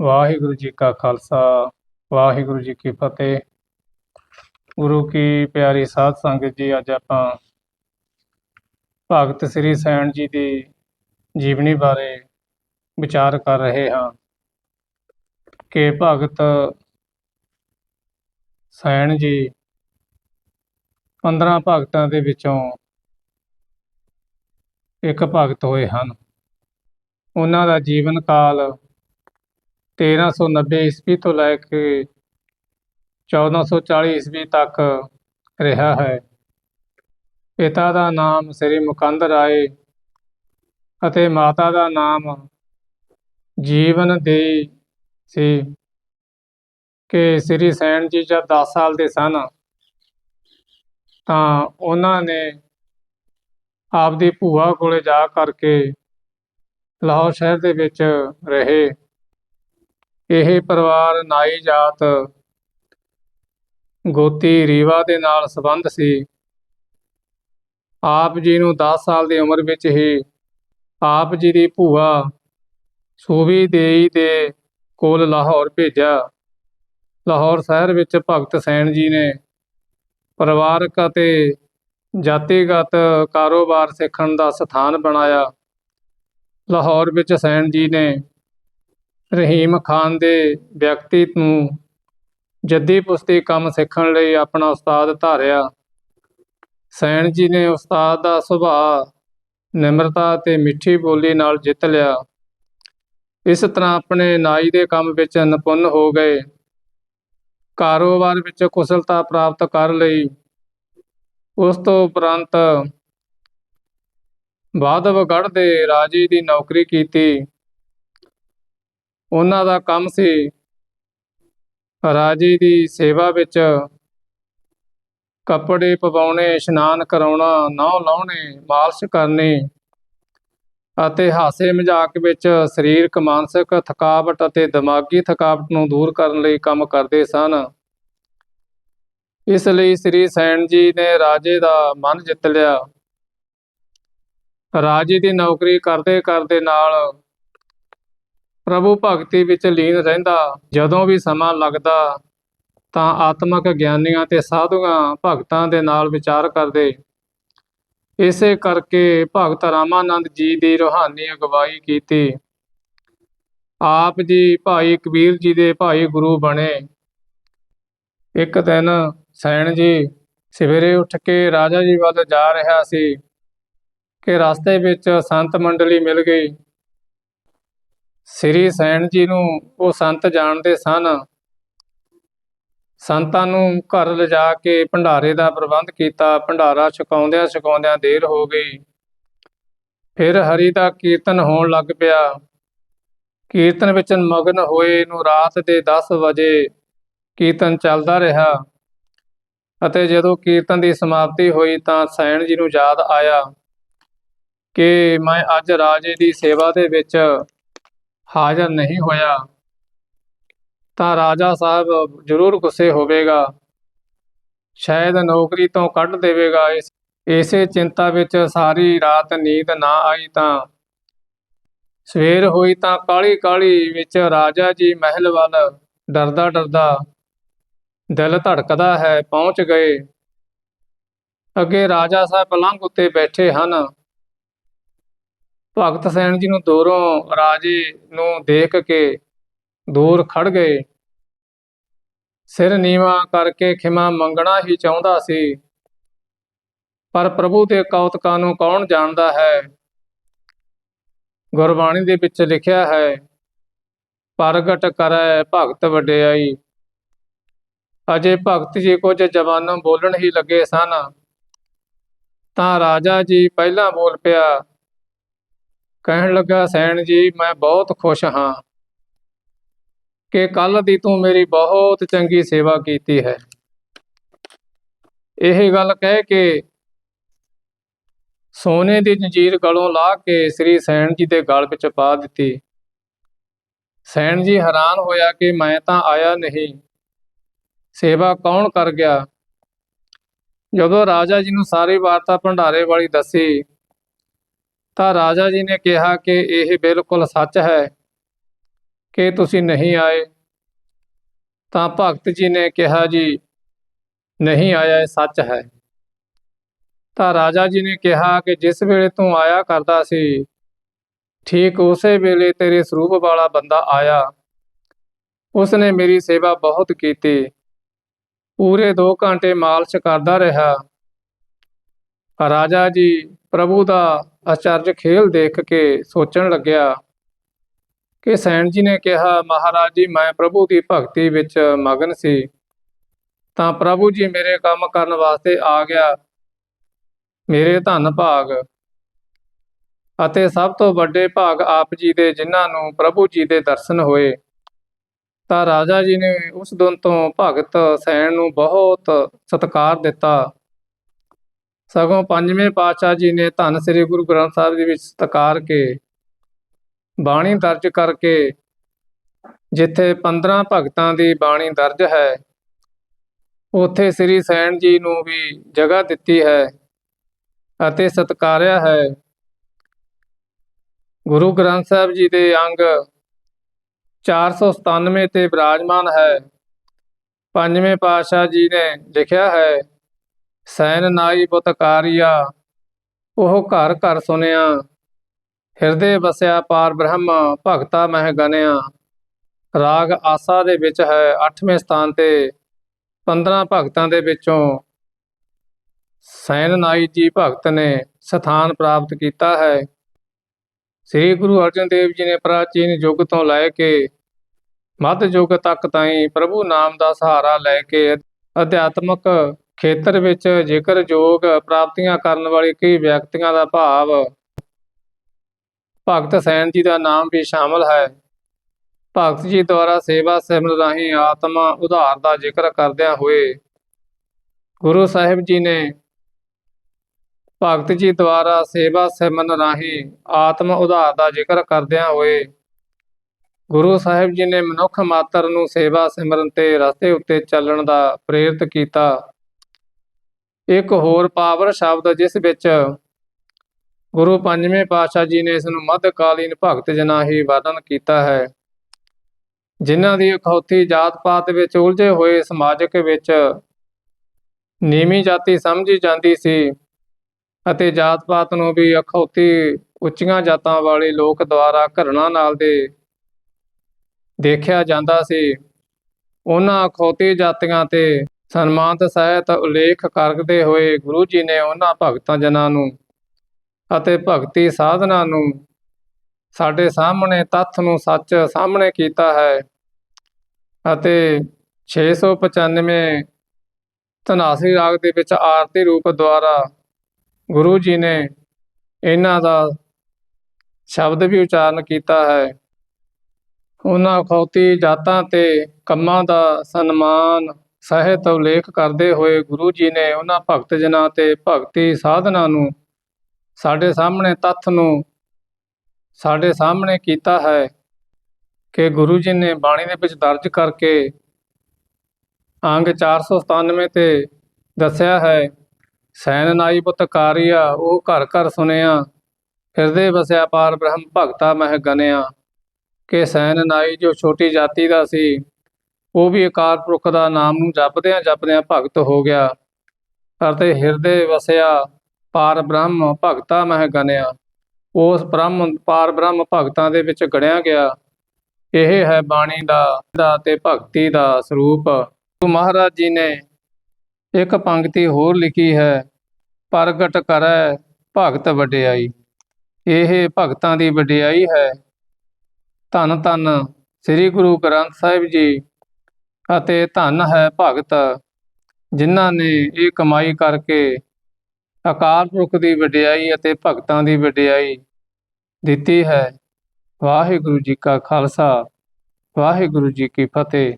ਵਾਹਿਗੁਰੂ ਜੀ ਕਾ ਖਾਲਸਾ, ਵਾਹਿਗੁਰੂ ਜੀ ਕੀ ਫਤਿਹ। ਗੁਰੂ ਕੀ ਪਿਆਰੀ ਸਾਧ ਸੰਗਤ ਜੀ, ਅੱਜ ਆਪਾਂ ਭਗਤ ਸ੍ਰੀ ਸੈਣ ਜੀ ਦੀ ਜੀਵਨੀ ਬਾਰੇ ਵਿਚਾਰ ਕਰ ਰਹੇ ਹਾਂ ਕਿ ਭਗਤ ਸੈਣ ਜੀ 15 ਭਗਤਾਂ ਦੇ ਵਿੱਚੋਂ ਇੱਕ ਭਗਤ ਹੋਏ ਹਨ। ਉਹਨਾਂ ਦਾ ਜੀਵਨ ਕਾਲ 1390 ਈਸਵੀ ਤੋਂ ਲੈ ਕੇ 1440 ਈਸਵੀ ਤੱਕ ਰਿਹਾ ਹੈ। ਪਿਤਾ ਦਾ ਨਾਮ ਸ੍ਰੀ ਮੁਕੰਦ ਰਾਏ ਅਤੇ ਮਾਤਾ ਦਾ ਨਾਮ ਜੀਵਨ ਦੇਈ ਸੀ ਕਿ ਸ੍ਰੀ ਸੈਣ ਜੀ ਜਦ 10 ਸਾਲ ਦੇ ਸਨ ਤਾਂ ਉਹਨਾਂ ਨੇ ਆਪਦੀ ਭੂਆ ਕੋਲੇ ਜਾ ਕਰਕੇ ਲਾਹੌਰ ਸ਼ਹਿਰ ਦੇ ਵਿੱਚ ਰਹੇ। ਇਹ ਪਰਿਵਾਰ ਨਾਈ ਜਾਤ। ਗੋਤੀ ਰੀਵਾ ਦੇ ਨਾਲ ਸੰਬੰਧ ਸੀ। ਆਪ ਜੀ ਨੂੰ 10 ਸਾਲ ਦੀ ਉਮਰ ਵਿੱਚ ਹੀ ਆਪ ਜੀ ਦੀ ਭੂਆ ਸੂਬੀ ਦੇਈ ਦੇ ਕੋਲ ਲਾਹੌਰ ਭੇਜਿਆ। ਲਾਹੌਰ ਸ਼ਹਿਰ ਵਿੱਚ ਭਗਤ ਸੈਣ ਜੀ ਨੇ ਪਰਿਵਾਰਕ ਅਤੇ ਜਾਤੀਗਤ ਕਾਰੋਬਾਰ ਸਿੱਖਣ ਦਾ ਸਥਾਨ ਬਣਾਇਆ। ਲਾਹੌਰ ਵਿੱਚ ਸੈਣ ਜੀ ਨੇ ਰਹੀਮ ਖਾਨ ਦੇ ਵਿਅਕਤੀ ਨੂੰ ਜੱਦੀ ਪੁਸਤੀ ਕੰਮ ਸਿੱਖਣ ਲਈ ਆਪਣਾ ਉਸਤਾਦ ਧਾਰਿਆ। ਸੈਣ ਜੀ ਨੇ ਉਸਤਾਦ ਦਾ ਸੁਭਾਅ, ਨਿਮਰਤਾ ਤੇ ਮਿੱਠੀ ਬੋਲੀ ਨਾਲ ਜਿੱਤ ਲਿਆ। ਇਸ ਤਰ੍ਹਾਂ ਆਪਣੇ ਨਾਈ ਦੇ ਕੰਮ ਵਿੱਚ ਨਿਪੁੰਨ ਹੋ ਗਏ। ਕਾਰੋਬਾਰ ਵਿੱਚ ਕੁਸ਼ਲਤਾ ਪ੍ਰਾਪਤ ਕਰ ਲਈ। ਉਸ ਤੋਂ ਉਪਰੰਤ ਬਾਦਵਗੜ੍ਹ ਦੇ ਰਾਜੇ ਦੀ ਨੌਕਰੀ ਕੀਤੀ। ਉਹਨਾਂ ਦਾ ਕੰਮ ਸੀ ਰਾਜੇ ਦੀ ਸੇਵਾ ਵਿੱਚ ਕੱਪੜੇ ਪਵਾਉਣੇ, ਇਸ਼ਨਾਨ ਕਰਾਉਣਾ, ਨਹੁੰ ਲਾਉਣੇ, ਮਾਲਸ਼ ਕਰਨੀ ਅਤੇ ਹਾਸੇ ਮਜ਼ਾਕ ਵਿੱਚ ਸਰੀਰਕ, ਮਾਨਸਿਕ ਥਕਾਵਟ ਅਤੇ ਦਿਮਾਗੀ ਥਕਾਵਟ ਨੂੰ ਦੂਰ ਕਰਨ ਲਈ ਕੰਮ ਕਰਦੇ ਸਨ। ਇਸ ਲਈ ਸ੍ਰੀ ਸੈਣ ਜੀ ਨੇ ਰਾਜੇ ਦਾ ਮਨ ਜਿੱਤ ਲਿਆ। ਰਾਜੇ ਦੀ ਨੌਕਰੀ ਕਰਦੇ ਕਰਦੇ ਨਾਲ ਪ੍ਰਭੂ ਭਗਤੀ ਵਿੱਚ ਲੀਨ ਰਹਿੰਦਾ। ਜਦੋਂ ਵੀ ਸਮਾਂ ਲੱਗਦਾ, ਤਾਂ ਆਤਮਿਕ ਗਿਆਨੀਆਂ ਤੇ ਸਾਧੂਆਂ ਭਗਤਾਂ ਦੇ ਨਾਲ ਵਿਚਾਰ ਕਰਦੇ। ਇਸੇ ਕਰਕੇ ਭਗਤ ਰਾਮਾਨੰਦ ਜੀ ਦੀ ਰੋਹਾਨੀ ਅਗਵਾਈ ਕੀਤੀ। ਆਪ ਜੀ ਭਾਈ ਕਬੀਰ ਜੀ ਦੇ ਭਾਈ ਗੁਰੂ ਬਣੇ। ਇੱਕ ਦਿਨ ਸੈਣ ਜੀ ਸਵੇਰੇ ਉੱਠ ਕੇ ਰਾਜਾ ਜੀ ਵੱਲ ਜਾ ਰਿਹਾ ਸੀ, ਕਿ ਰਸਤੇ ਵਿੱਚ ਸੰਤ ਮੰਡਲੀ ਮਿਲ ਗਈ। ਸ੍ਰੀ ਸੈਣ ਜੀ ਨੂੰ ਉਹ ਸੰਤ ਜਾਣਦੇ ਸਨ। ਸੰਤਾਂ ਨੂੰ ਘਰ ਲਿਜਾ ਕੇ ਭੰਡਾਰੇ ਦਾ ਪ੍ਰਬੰਧ ਕੀਤਾ। ਭੰਡਾਰਾ ਛਕਾਉਂਦਿਆਂ ਛਕਾਉਂਦਿਆਂ ਦੇਰ ਹੋ ਗਈ। ਫਿਰ ਹਰੀ ਦਾ ਕੀਰਤਨ ਹੋਣ ਲੱਗ ਪਿਆ। ਕੀਰਤਨ ਵਿੱਚ ਮਗਨ ਹੋਏ ਨੂੰ ਰਾਤ ਦੇ 10 ਵਜੇ ਕੀਰਤਨ ਚੱਲਦਾ ਰਿਹਾ ਅਤੇ ਜਦੋਂ ਕੀਰਤਨ ਦੀ ਸਮਾਪਤੀ ਹੋਈ ਤਾਂ ਸੈਣ ਜੀ ਨੂੰ ਯਾਦ ਆਇਆ ਕਿ ਮੈਂ ਅੱਜ ਰਾਜੇ ਦੀ ਸੇਵਾ ਦੇ ਵਿੱਚ ਹਾਜ਼ਰ ਨਹੀਂ ਹੋਇਆ। ਤਾਂ ਰਾਜਾ ਸਾਹਿਬ ਜ਼ਰੂਰ ਗੁੱਸੇ ਹੋਵੇਗਾ। ਸ਼ਾਇਦ ਨੌਕਰੀ ਤੋਂ ਕੱਢ ਦੇਵੇਗਾ। ਇਸ, ਇਸੇ ਚਿੰਤਾ ਵਿੱਚ ਸਾਰੀ ਰਾਤ ਨੀਂਦ ਨਾ ਆਈ ਤਾਂ। ਸਵੇਰ ਹੋਈ ਤਾਂ ਕਾਲੀ ਕਾਲੀ ਵਿੱਚ ਰਾਜਾ ਜੀ ਮਹਿਲ ਵੱਲ ਡਰਦਾ ਡਰਦਾ ਦਿਲ ਧੜਕਦਾ ਹੈ, ਪਹੁੰਚ ਗਏ। ਅੱਗੇ ਰਾਜਾ ਸਾਹਿਬ ਪਲੰਘ ਉੱਤੇ ਬੈਠੇ ਹਨ। ਭਗਤ ਸੈਨ ਜੀ ਨੂੰ ਦੂਰੋਂ ਰਾਜੇ ਨੂੰ ਦੇਖ ਕੇ ਦੂਰ ਖੜ ਗਏ। ਸਿਰ ਨੀਵਾ ਕਰਕੇ ਖਿਮਾ ਮੰਗਣਾ ਹੀ ਚਾਹੁੰਦਾ ਸੀ, ਪਰ ਪ੍ਰਭੂ ਦੇ ਕੌਤਕਾਂ ਨੂੰ ਕੌਣ ਜਾਣਦਾ ਹੈ? ਗੁਰਬਾਣੀ ਦੇ ਵਿੱਚ ਲਿਖਿਆ ਹੈ, ਪ੍ਰਗਟ ਕਰੈ ਭਗਤ ਵਡਿਆਈ। ਅਜੇ ਭਗਤ ਜੀ ਕੁਝ ਜਵਾਨੋਂ ਬੋਲਣ ਹੀ ਲੱਗੇ ਸਨ, ਤਾਂ ਰਾਜਾ ਜੀ ਪਹਿਲਾਂ ਬੋਲ ਪਿਆ ਕਹਿਣ ਲੱਗਾ, ਸੈਣ ਜੀ, ਮੈਂ ਬਹੁਤ ਖੁਸ਼ ਹਾਂ ਕਿ ਕੱਲ ਦੀ ਤੂੰ ਮੇਰੀ ਬਹੁਤ ਚੰਗੀ ਸੇਵਾ ਕੀਤੀ ਹੈ। ਇਹ ਗੱਲ ਕਹਿ ਕੇ ਸੋਨੇ ਦੀ ਜੰਜੀਰ ਗਲੋਂ ਲਾ ਕੇ ਸ੍ਰੀ ਸੈਣ ਜੀ ਦੇ ਗਲ ਵਿੱਚ ਪਾ ਦਿੱਤੀ। ਸੈਣ ਜੀ ਹੈਰਾਨ ਹੋਇਆ ਕਿ ਮੈਂ ਤਾਂ ਆਇਆ ਨਹੀਂ। ਸੇਵਾ ਕੌਣ ਕਰ ਗਿਆ? ਜਦੋਂ ਰਾਜਾ ਜੀ ਨੂੰ ਸਾਰੀ ਵਾਰਤਾ ਭੰਡਾਰੇ ਵਾਲੀ ਦੱਸੀ ਤਾਂ ਰਾਜਾ ਜੀ ਨੇ ਕਿਹਾ ਕਿ ਇਹ ਬਿਲਕੁਲ ਸੱਚ ਹੈ ਕਿ ਤੁਸੀਂ ਨਹੀਂ ਆਏ। ਤਾਂ ਭਗਤ ਜੀ ਨੇ ਕਿਹਾ, ਜੀ, ਨਹੀਂ ਆਇਆ, ਇਹ ਸੱਚ ਹੈ। ਤਾਂ ਰਾਜਾ ਜੀ ਨੇ ਕਿਹਾ ਕਿ ਜਿਸ ਵੇਲੇ ਤੂੰ ਆਇਆ ਕਰਦਾ ਸੀ, ਠੀਕ ਉਸੇ ਵੇਲੇ ਤੇਰੇ ਸਰੂਪ ਵਾਲਾ ਬੰਦਾ ਆਇਆ। ਉਸਨੇ ਮੇਰੀ ਸੇਵਾ ਬਹੁਤ ਕੀਤੀ। ਪੂਰੇ 2 ਘੰਟੇ ਮਾਲਸ਼ ਕਰਦਾ ਰਿਹਾ। ਰਾਜਾ ਜੀ ਪ੍ਰਭੂ ਦਾ ਅਚਰਜ ਖੇਲ ਦੇਖ ਕੇ ਸੋਚਣ ਲੱਗਿਆ ਕਿ ਸੈਣ ਜੀ ਨੇ ਕਿਹਾ, ਮਹਾਰਾਜ ਜੀ, ਮੈਂ ਪ੍ਰਭੂ ਦੀ ਭਗਤੀ ਵਿੱਚ ਮਗਨ ਸੀ। ਤਾਂ ਪ੍ਰਭੂ ਜੀ, ਮੇਰੇ ਕੰਮ ਕਰਨ ਵਾਸਤੇ ਆ ਗਿਆ। ਮੇਰੇ ਧੰਨ ਭਾਗ ਅਤੇ ਸਭ ਤੋਂ ਵੱਡੇ ਭਾਗ ਆਪ ਜੀ ਦੇ, ਜਿਨ੍ਹਾਂ ਨੂੰ ਪ੍ਰਭੂ ਜੀ ਦੇ ਦਰਸ਼ਨ ਹੋਏ। ਤਾਂ ਰਾਜਾ ਜੀ ਨੇ ਉਸ ਦਿਨ ਤੋਂ ਭਗਤ ਸੈਣ ਨੂੰ ਬਹੁਤ ਸਤਿਕਾਰ ਦਿੱਤਾ। ਸਗੋਂ ਪੰਜਵੇਂ ਪਾਤਸ਼ਾਹ ਜੀ ਨੇ ਧੰਨ ਸ੍ਰੀ ਗੁਰੂ ਗ੍ਰੰਥ ਸਾਹਿਬ ਜੀ ਵਿੱਚ ਸਤਿਕਾਰ ਕੇ, ਬਾਣੀ ਦਰਜ ਕਰਕੇ ਜਿੱਥੇ 15 ਭਗਤਾਂ ਦੀ ਬਾਣੀ ਦਰਜ ਹੈ, ਉੱਥੇ ਸ੍ਰੀ ਸੈਣ ਜੀ ਨੂੰ ਵੀ ਜਗ੍ਹਾ ਦਿੱਤੀ ਹੈ ਅਤੇ ਸਤਿਕਾਰਿਆ ਹੈ। ਗੁਰੂ ਗ੍ਰੰਥ ਸਾਹਿਬ ਜੀ ਦੇ ਅੰਗ 497 ਤੇ ਬਿਰਾਜਮਾਨ ਹੈ। ਪੰਜਵੇਂ ਪਾਤਸ਼ਾਹ ਜੀ ਨੇ ਲਿਖਿਆ ਹੈ ਸੈਨ ਨਾਈ ਬੁਤਕਾਰੀਆ ਉਹ ਘਰ ਘਰ ਸੁਨਿਆ। ਹਿਰਦੇ ਵਸਿਆ ਪਾਰ ਬ੍ਰਹਮ, ਭਗਤਾ ਮਹਿ ਗਨਿਆ। ਰਾਗ ਆਸਾ ਦੇ ਵਿੱਚ ਹੈ 8ਵੇਂ ਸਥਾਨ ਤੇ 15 ਭਗਤਾਂ ਦੇ ਵਿੱਚੋਂ। ਸੈਨ ਨਾਈ ਜੀ ਭਗਤ ਨੇ ਸਥਾਨ ਪ੍ਰਾਪਤ ਕੀਤਾ ਹੈ। ਸ੍ਰੀ ਗੁਰੂ ਅਰਜਨ ਦੇਵ ਜੀ ਨੇ ਪ੍ਰਾਚੀਨ ਯੁੱਗ ਤੋਂ ਲੈ ਕੇ, ਮੱਧ ਯੁੱਗ ਤੱਕ ਤਾਈਂ ਪ੍ਰਭੂ ਨਾਮ ਦਾ ਸਹਾਰਾ ਲੈ ਕੇ ਅਧਿਆਤਮਕ ਖੇਤਰ ਵਿੱਚ ਜੇਕਰ ਯੋਗ ਪ੍ਰਾਪਤੀਆਂ ਕਰਨ ਵਾਲੇ ਕਈ ਵਿਅਕਤੀਆਂ ਦਾ ਭਾਵ ਭਗਤ ਸੈਨ ਜੀ ਦਾ ਨਾਮ ਵੀ ਸ਼ਾਮਲ ਹੈ। ਭਗਤ ਜੀ ਦੁਆਰਾ ਸੇਵਾ ਸਿਮਰਨ ਰਾਹੀਂ ਆਤਮਾ ਉਧਾਰ ਦਾ ਜ਼ਿਕਰ ਕਰਦਿਆਂ ਹੋਏ ਗੁਰੂ ਸਾਹਿਬ ਜੀ ਨੇ ਭਗਤ ਜੀ ਦੁਆਰਾ ਸੇਵਾ ਸਿਮਰਨ ਰਾਹੀਂ ਆਤਮ ਉਧਾਰ ਦਾ ਜ਼ਿਕਰ ਕਰਦਿਆਂ ਹੋਏ ਗੁਰੂ ਸਾਹਿਬ ਜੀ ਨੇ ਮਨੁੱਖ ਮਾਤਰ ਨੂੰ ਸੇਵਾ ਸਿਮਰਨ ਤੇ ਰਸਤੇ ਉੱਤੇ ਚੱਲਣ ਦਾ ਪ੍ਰੇਰਿਤ ਕੀਤਾ। ਇੱਕ ਹੋਰ ਪਾਵਰ ਸ਼ਬਦ ਜਿਸ ਵਿੱਚ ਗੁਰੂ ਪੰਜਵੇਂ ਪਾਤਸ਼ਾਹ ਜੀ ਨੇ ਇਸ ਨੂੰ ਮੱਧਕਾਲੀਨ ਭਗਤ ਜਨਾਂ ਹੀ ਵਰਣਨ ਕੀਤਾ ਹੈ, ਜਿਨ੍ਹਾਂ ਦੀ ਅਖੌਤੀ ਜਾਤ ਪਾਤ ਵਿੱਚ ਉਲਝੇ ਹੋਏ ਸਮਾਜਿਕ ਵਿੱਚ ਨੀਵੀਂ ਜਾਤੀ ਸਮਝੀ ਜਾਂਦੀ ਸੀ ਅਤੇ ਜਾਤ ਪਾਤ ਨੂੰ ਵੀ ਅਖੌਤੀ ਉੱਚੀਆਂ ਜਾਤਾਂ ਵਾਲੇ ਲੋਕ ਦੁਆਰਾ ਘਰਣਾ ਨਾਲ ਦੇ ਦੇਖਿਆ ਜਾਂਦਾ ਸੀ, ਉਹਨਾਂ ਅਖੌਤੀ ਜਾਤੀਆਂ ਤੇ ਸਨਮਾਨਤ ਸਹਿਤ ਉਲੇਖ ਕਰਦੇ ਹੋਏ ਗੁਰੂ ਜੀ ਨੇ ਉਹਨਾਂ ਭਗਤਾਂ ਜਨਾਂ ਨੂੰ ਅਤੇ ਭਗਤੀ ਸਾਧਨਾ ਨੂੰ ਸਾਡੇ ਸਾਹਮਣੇ ਤੱਥ ਨੂੰ ਸੱਚ ਸਾਹਮਣੇ ਕੀਤਾ ਹੈ ਅਤੇ 695 ਧਨਾਸਰੀ ਰਾਗ ਦੇ ਵਿੱਚ ਆਰਤੀ ਰੂਪ ਦੁਆਰਾ ਗੁਰੂ ਜੀ ਨੇ ਇਹਨਾਂ ਦਾ ਸ਼ਬਦ ਵੀ ਉਚਾਰਨ ਕੀਤਾ ਹੈ। ਉਹਨਾਂ ਅਖੌਤੀ ਜਾਤਾਂ ਤੇ ਕੰਮਾਂ ਦਾ ਸਨਮਾਨ ਸਹਿਤ ਉਲੇਖ ਕਰਦੇ ਹੋਏ ਗੁਰੂ ਜੀ ਨੇ ਉਹਨਾਂ ਭਗਤ ਜਨਾਂ ਤੇ ਭਗਤੀ ਸਾਧਨਾ ਨੂੰ ਸਾਡੇ ਸਾਹਮਣੇ ਤੱਥ ਨੂੰ ਸਾਡੇ ਸਾਹਮਣੇ ਕੀਤਾ ਹੈ ਕਿ ਗੁਰੂ ਜੀ ਨੇ ਬਾਣੀ ਦੇ ਵਿੱਚ ਦਰਜ ਕਰਕੇ ਅੰਗ 497 ਤੇ ਦੱਸਿਆ ਹੈ, ਸੈਨ ਨਾਈ ਪੁੱਤਕਾਰੀਆ ਉਹ ਘਰ ਘਰ ਸੁਨਿਆ ਹਿਰਦੇ ਵਸਿਆ ਪਾਰ ਬ੍ਰਹਮ ਭਗਤਾ ਮਹਿ ਗਨਿਆ। ਕਿ ਸੈਨ ਨਾਈ ਜੋ ਛੋਟੀ ਜਾਤੀ ਦਾ ਸੀ ਉਹ ਵੀ ਅਕਾਲ ਪੁਰਖ ਦਾ ਨਾਮ ਨੂੰ ਜਪਦਿਆਂ ਜਪਦਿਆਂ ਭਗਤ ਹੋ ਗਿਆ। ਅਤੇ ਹਿਰਦੇ ਵਸਿਆ, ਪਾਰ ਬ੍ਰਹਮ ਭਗਤਾ ਮਹਿ ਗਨਿਆ ਉਸ ਬ੍ਰਹਮ, ਪਾਰ ਬ੍ਰਹਮ ਭਗਤਾਂ ਦੇ ਵਿੱਚ ਗਣਿਆ ਗਿਆ। ਇਹ ਹੈ ਬਾਣੀ ਦਾ ਦਾ ਤੇ ਭਗਤੀ ਦਾ ਸਰੂਪ। ਗੁਰੂ ਮਹਾਰਾਜ ਜੀ ਨੇ ਇੱਕ ਪੰਕਤੀ ਹੋਰ ਲਿਖੀ ਹੈ, ਪ੍ਰਗਟ ਕਰੈ ਭਗਤ ਵਡਿਆਈ। ਇਹ ਭਗਤਾਂ ਦੀ ਵਡਿਆਈ ਹੈ। ਧੰਨ ਧੰਨ ਸ੍ਰੀ ਗੁਰੂ ਗ੍ਰੰਥ ਸਾਹਿਬ ਜੀ ਅਤੇ ਧਨ ਹੈ ਭਗਤ, ਜਿਨ੍ਹਾਂ ਨੇ ਇਹ ਕਮਾਈ ਕਰਕੇ ਅਕਾਲ ਪੁਰਖ ਦੀ ਵਡਿਆਈ ਅਤੇ ਭਗਤਾਂ ਦੀ ਵਡਿਆਈ ਦਿੱਤੀ ਹੈ। ਵਾਹਿਗੁਰੂ ਜੀ ਕਾ ਖਾਲਸਾ, ਵਾਹਿਗੁਰੂ ਜੀ ਕੀ ਫਤਿਹ।